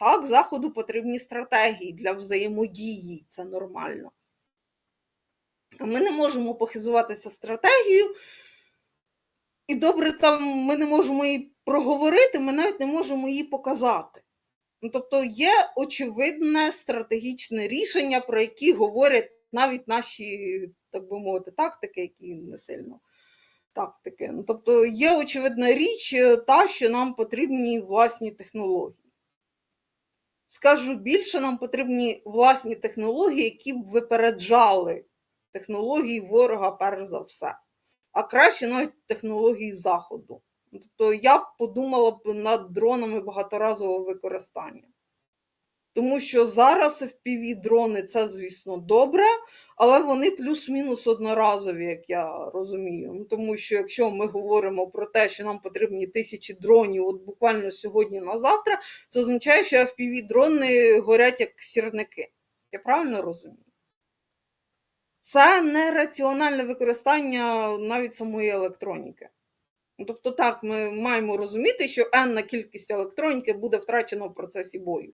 Так, заходу потрібні стратегії для взаємодії, це нормально. Ми не можемо похизуватися стратегією, і добре, там ми не можемо її проговорити, ми навіть не можемо її показати. Ну, тобто є очевидне стратегічне рішення, про які говорять навіть наші, так би мовити, тактики, які не сильно тактики. Ну, тобто є очевидна річ, е, та, що нам потрібні власні технології. Скажу більше, нам потрібні власні технології, які б випереджали технології ворога перш за все, а краще навіть технології Заходу. Тобто я б подумала б над дронами багаторазового використання. Тому що зараз fpv дрони це, звісно, добре, але вони плюс-мінус одноразові, як я розумію. Ну, тому що якщо ми говоримо про те, що нам потрібні тисячі дронів, от буквально сьогодні на завтра, це означає, що fpv дрони горять як сірники. Я правильно розумію? Це не раціональне використання навіть самої електроніки. Ну, Тобто, так, ми маємо розуміти, що енна кількість електроніки буде втрачена в процесі бою.